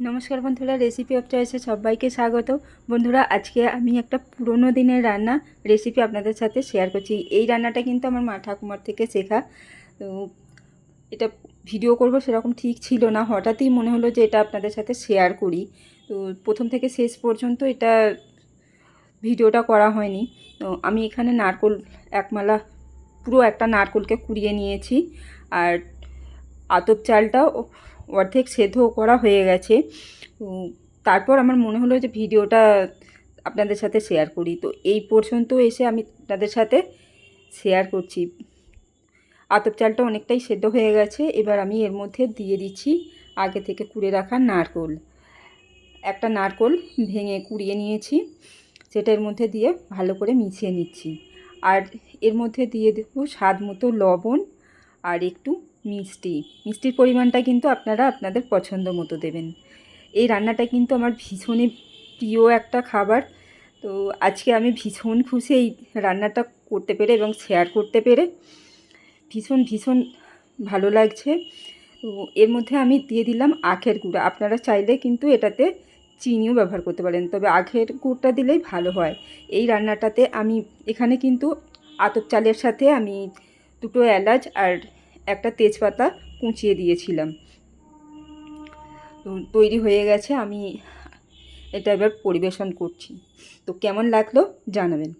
নমস্কার বন্ধুরা recipe of চয়েসে সবাইকে স্বাগত। বন্ধুরা, আজকে আমি একটা পুরনো দিনের রান্না রেসিপি আপনাদের সাথে শেয়ার করছি। এই রান্নাটা কিন্তু আমার মা ঠাকুমার থেকে শেখা। তো এটা ভিডিও করব, সেরকম ঠিক ছিল না। হঠাৎই মনে হলো যে এটা আপনাদের সাথে শেয়ার করি। তো প্রথম থেকে শেষ পর্যন্ত এটা ভিডিওটা করা হয়নি। তো আমি এখানে নারকোল একমালা, পুরো একটা নারকোলকে কুড়িয়ে নিয়েছি। আর আতপ চালটাও অর্ধেক সেদ্ধ করা হয়ে গেছে। তারপর আমার মনে হলো যে ভিডিওটা আপনাদের সাথে শেয়ার করি। তো এই পর্যন্ত এসে আমি আপনাদের সাথে শেয়ার করছি। আতপ চালটা অনেকটাই সেদ্ধ হয়ে গেছে। এবার আমি এর মধ্যে দিয়ে দিচ্ছি আগে থেকে কুড়ে রাখা নারকোল। একটা নারকোল ভেঙে কুড়িয়ে নিয়েছি। সেটা এর মধ্যে দিয়ে ভালো করে মিশিয়ে নিচ্ছি। আর এর মধ্যে দিয়ে দেবো স্বাদ মতো লবণ আর একটু মিষ্টি। মিষ্টির পরিমাণটা কিন্তু আপনারা আপনাদের পছন্দ মতো দেবেন। এই রান্নাটা কিন্তু আমার ভীষণই প্রিয় একটা খাবার। তো আজকে আমি ভীষণ খুশি এই রান্নাটা করতে পেরে এবং শেয়ার করতে পেরে। ভীষণ ভীষণ ভালো লাগছে। তো এর মধ্যে আমি দিয়ে দিলাম আখের গুঁড়া। আপনারা চাইলে কিন্তু এটাতে চিনিও ব্যবহার করতে পারেন। তবে আখের গুড়টা দিলেই ভালো হয়। এই রান্নাটাতে আমি এখানে কিন্তু আতপ চালের সাথে আমি দুটো এলাচ আর একটা তেজপাতা কুচিয়ে দিয়েছিলাম। তো তৈরি হয়ে গেছে, আমি এটা এবার পরিবেশন করছি। তো কেমন লাগল জানাবেন।